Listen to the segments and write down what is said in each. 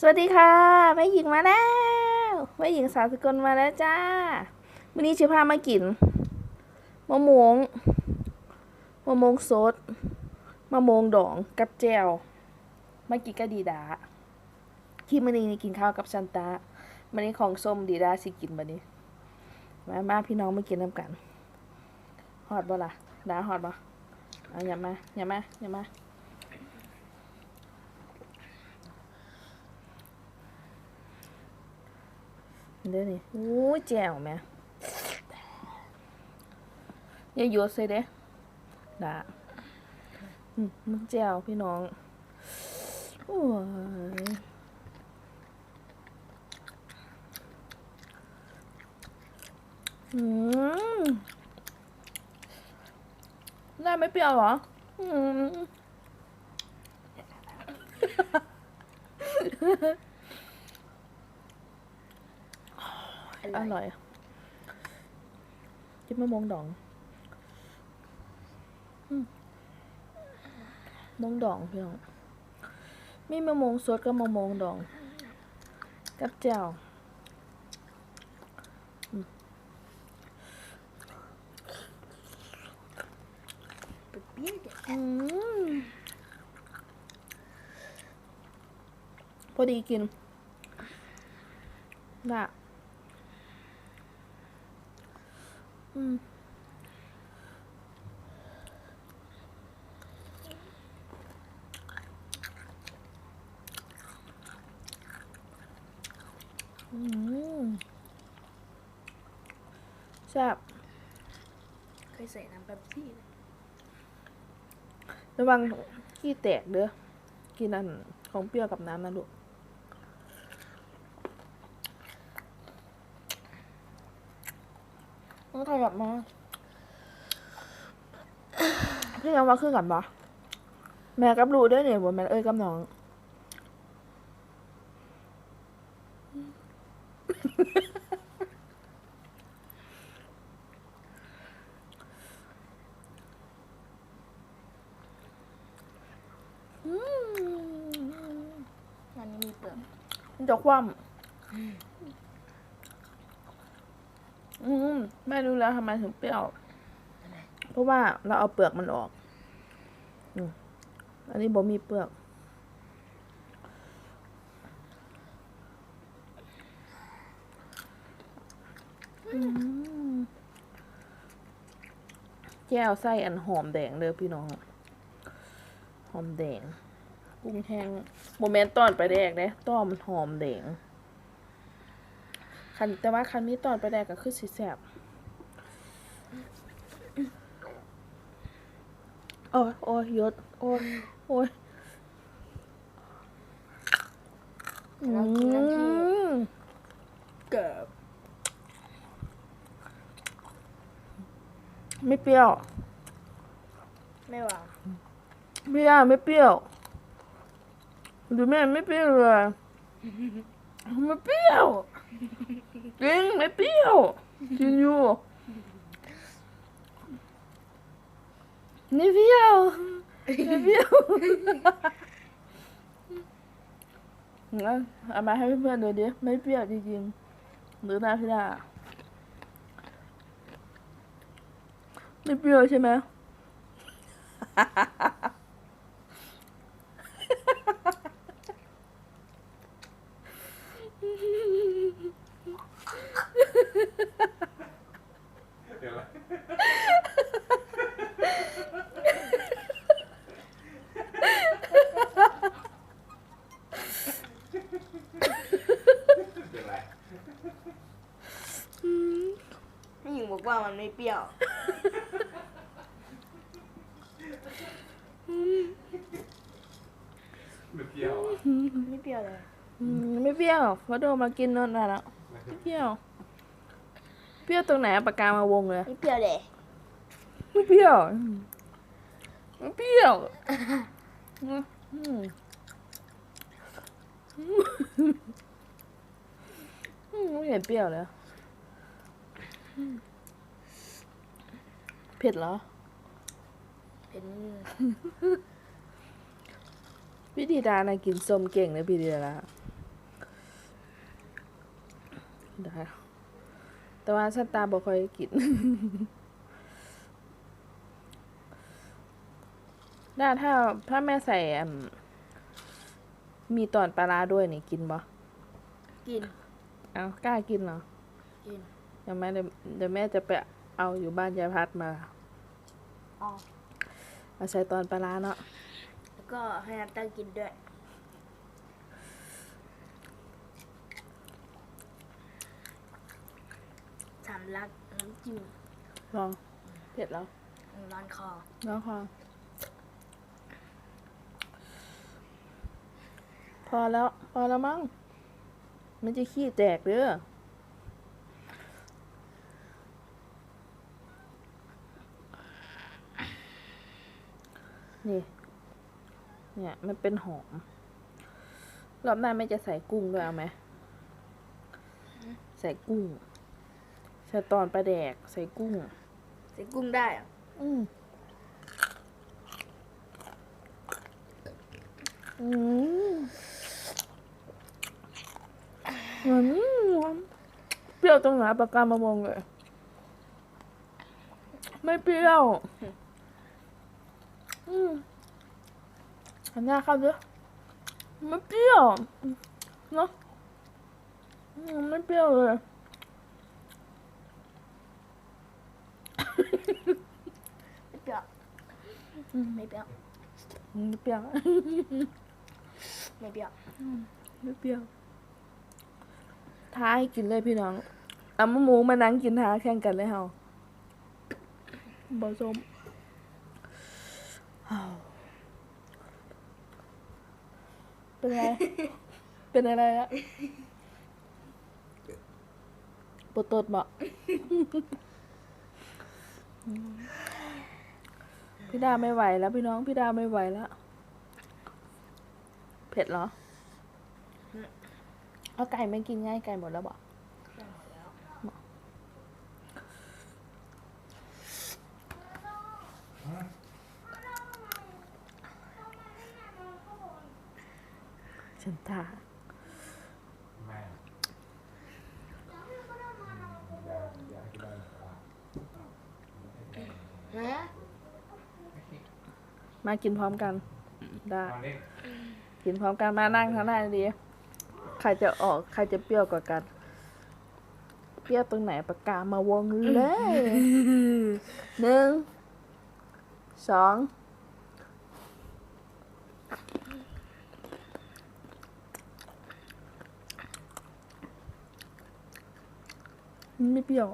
สวัสดีค่ะแม่หญิงมาแล้วแม่หญิงสาวสกลมาแล้วจ้าวันนี้จะพามากินมะม่วงมะม่วงสดมะม่วงดองกับแจวมากินกับดีดาที่มันนี้นี่กินข้าวกับซันตามันนี้ของส้มดีดาสิกินบันนี้มามาพี่น้องมากินน้ำกันฮอดบ่ล่ะดาฮอดบ่เอาอย่ามาอย่ามาอย่ามา เด้อนี่โอ้แจ่วแม่อย่าโยดใส่เด้ด่าอืมมันแจ่วพี่น้อง โอ้ยอืมได้ไม่เปรี้ยวเหรอ อืม อร่อยจิ้มมะม่วงดองมะม่วงดองพี่น้องมีมะม่วงสดกับมะม่วงดอง กับแจ่วพอดีกินน่ะ อืมอืมแซ่บเคยใส่น้ำแป๊บซี่เลยระวังขี้แตกเด้อกินอันของเปรี้ยวกับน้ำนะลูก ต้องขยับมาพี่ยังว่าคือกันปะแม่กับรู้ด้วยเนี่ยว่าแม่นเอ้ยกับน้องอืมอันนี้มีเปลือกมันจะคว่ำ อืมแม่รู้แล้วทำไมถึงเปรี้ยว เพราะว่าเราเอาเปลือกมันออกอืมอันนี้บ่มีเปลือกอืมแก้วไส้อันหอมแดงเด้อพี่น้อง หอมแดง กุ้งแห้งโมเมนต์ตอนไปแดกเด้ต้อมันหอมแดง คันแต่ว่าคันนี้ตอนไปแดกก็คือสีแสบโอ้ยโอ้ยยศโอ้ยโอ้ยอืมเกิบไม่เปรี้ยว ไม่หวานไม่ได้ไม่เปรี้ยวดูแม่ไม่เปรี้ยวเลย ไม่เปรี้ยว จริงไม่เปรี้ยวจริงอยู่ไม่เปรี้ยวไม่เปรี้ยวงั้นเอามาให้เพื่อนๆดูดิไม่เปรี้ยวจริงๆหรือหน้าพี่ดาไม่เปรี้ยวใช่ไหม เป็นไร พี่หญิงบอกว่ามันไม่เปรี้ยว ไม่เปรี้ยวอะไม่เปรี้ยวเลย อืมไม่เปรี้ยวเพราะโดนมากินนนน่ะแล้วไม่เปรี้ยว เปรี้ยวตรงไหนเอาปากกามาวงเลย ไม่เปรี้ยวเลย ไม่เปรี้ยวอืมไม่เปรี้ยวอืมอืมอืมไม่เห็นเปรี้ยวเลยอืมเผ็ดเหรอ เป็น พี่ดีดานะกินส้มเก่งเลยพี่ดีดาได้แต่ว่าฉันตาบ่ค่อยกินได้ถ้าถ้าแม่ใส่อืมมีตอนปลาร้าด้วยนี่กินบ่กิน เอากล้ากินเหรอ กิน เดี๋ยวแม่เดี๋ยวเดี๋ยวแม่จะไปเอาอยู่บ้านยายพัดมาอ๋อมาใส่ตอนปลาร้าเนาะแล้ว ก็ให้น้ำตาลกินด้วยสำลักน้ำจิ้มลองเผ็ดแล้วร้อนคอน้องพอพอแล้ว พอแล้วมั้ง มันจะขี้แตกเด้อนี่ เนี่ย มันเป็นหอม รอบหน้าไม่จะใส่กุ้งด้วยเอาไหม ใส่กุ้ง ใส่ตอนปลาแดก ใส่กุ้ง ใส่กุ้งได้อะอืมอืมอืมเปรี้ยวตรงไหนปากกามามองเลย ไม่เปรี้ยว อืม หันหน้าเข้าด้วยไม่เปรี้ยวเนาะอืมไม่เปรี้ยวเลยไม่เปรี้ยวไม่เปรี้ยวไม่เปรี้ยวไม่เปรี้ยวไม่เปรี้ยวท้าให้กินเลยพี่น้องเอามะหมูมานั่งกินท้าแข่งกันเลยเฮาบอส้มอ้าว เป็นไง เป็นอะไรอะปวดตดบ่พี่ดาไม่ไหวแล้วพี่น้องพี่ดาไม่ไหวแล้ว เผ็ดเหรอ เอาไก่ไม่กินง่ายไก่หมดแล้วบอกฉันทา แม่อยากอยากกินอะไรปลา ฮะ มากินพร้อมกัน ได้ตอนนี้กินพร้อมกันมานั่งข้างหน้าดีใครจะออกใครจะเปรี้ยวกว่ากัน เปรี้ยวตรงไหนปากกามาวงเลยหนึ่งสองไม่เปรี้ยว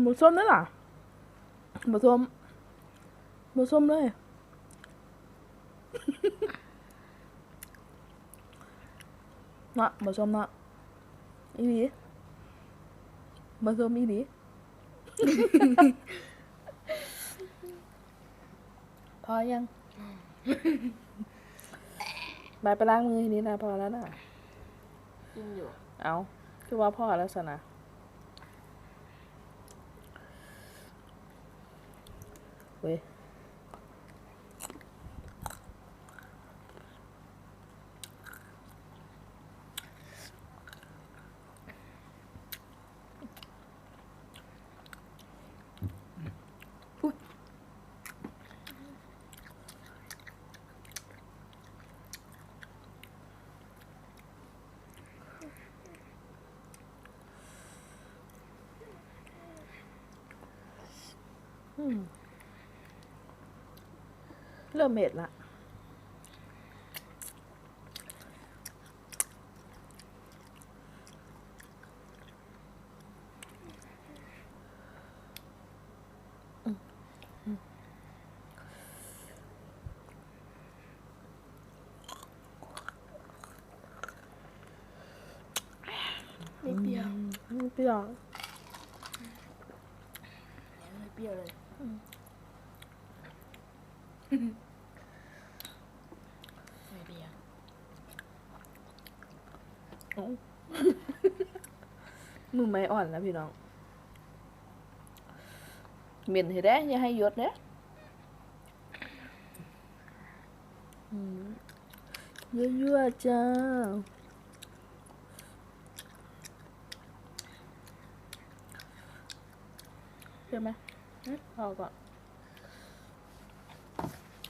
หมูส้มนั่นล่ะหมูส้มหมูส้มเลยน่ะหมูส้มน่ะอีหลีหมูส้มอีหลีพอยังไปไปล้างมือทีนี้นะพอแล้วนะกินอยู่ เอา คือว่าพ่อแล้วสนะ เว้ยอืม เริ่มเม็ดละอืมอืมไม่เปรี้ยวไม่เปรี้ยวไม่เปรี้ยวเลย ไม่เปรี้ยวเอ้ามือไม้อ่อนแล้วพี่น้องเหม็นเห็นได้อย่าให้ยศเด้ยั่วๆจ้าเห็นไหมพอก่อน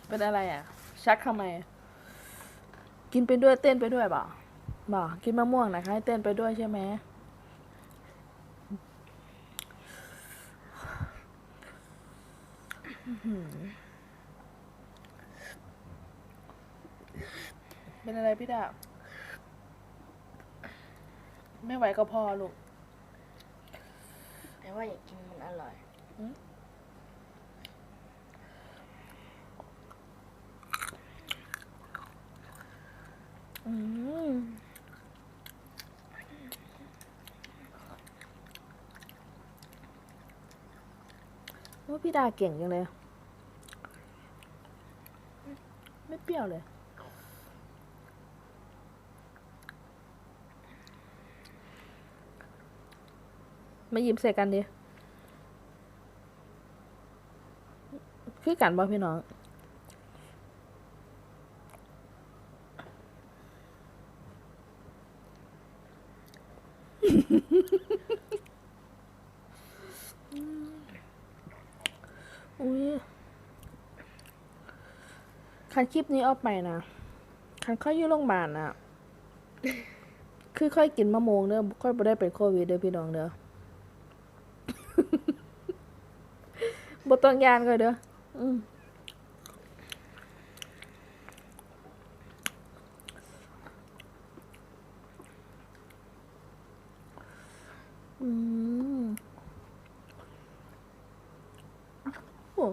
เป็นอะไรอะ ชักทำไม กินไปด้วยเต้นไปด้วยบ่บ่กินมะม่วงนะคะให้เต้นไปด้วยใช่ไหมอื้อหือเป็นอะไรพี่ดาบไม่ไหวก็พอลูกแต่ว่าอยากกินมันอร่อย ว่าพี่ดาเก่งจังเลย ไม่เปรี้ยวเลย มายิบใส่กันดิ คือกันบ่พี่น้อง อุ้ยคันคลิปนี้ออกไปนะ คันค่อยอยู่โรงพยาบาลน่ะคือค่อยกินมะม่วงเด้อค่อยบ่ได้เป็นโควิดเด้อพี่น้องเด้อบ่ต้องยานก็เด้ออืมอืมโอ้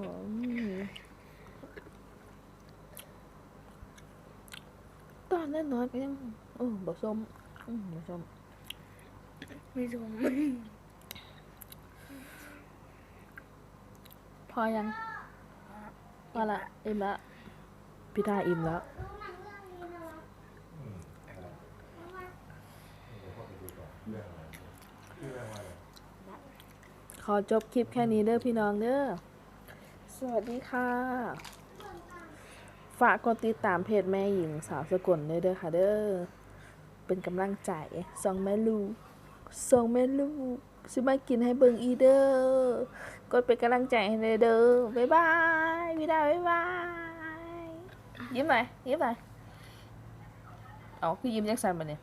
ยตอนนั้นน้อยก็ยังเออบ่ ส้มอืมบ่ส้มไม่ชมพอยังพอละอิ่มละพี่ดาอิ่มแล้วอืมอะไรเดี๋ยวพ่อไปดูก่อนเรื่องอะไรชื่อเรื่องอะไรขอจบคลิปแค่นี้เด้อพี่น้องเด้อ สวัสดีค่ะ ฝากกดติดตามเพจแม่หญิงสาวสกลด้วยเด้อค่ะเด้อ เป็นกำลังใจสองแม่ลูกสองแม่ลูกสิมากินให้เบิ่งอีเด้อกดเป็นกำลังใจให้เลยเด้อบ๊ายบายพี่ดาบ๊ายบายยิ้มหน่อยยิ้มหน่อยเอาคือยิ้มยังสั่นมาเนี่ย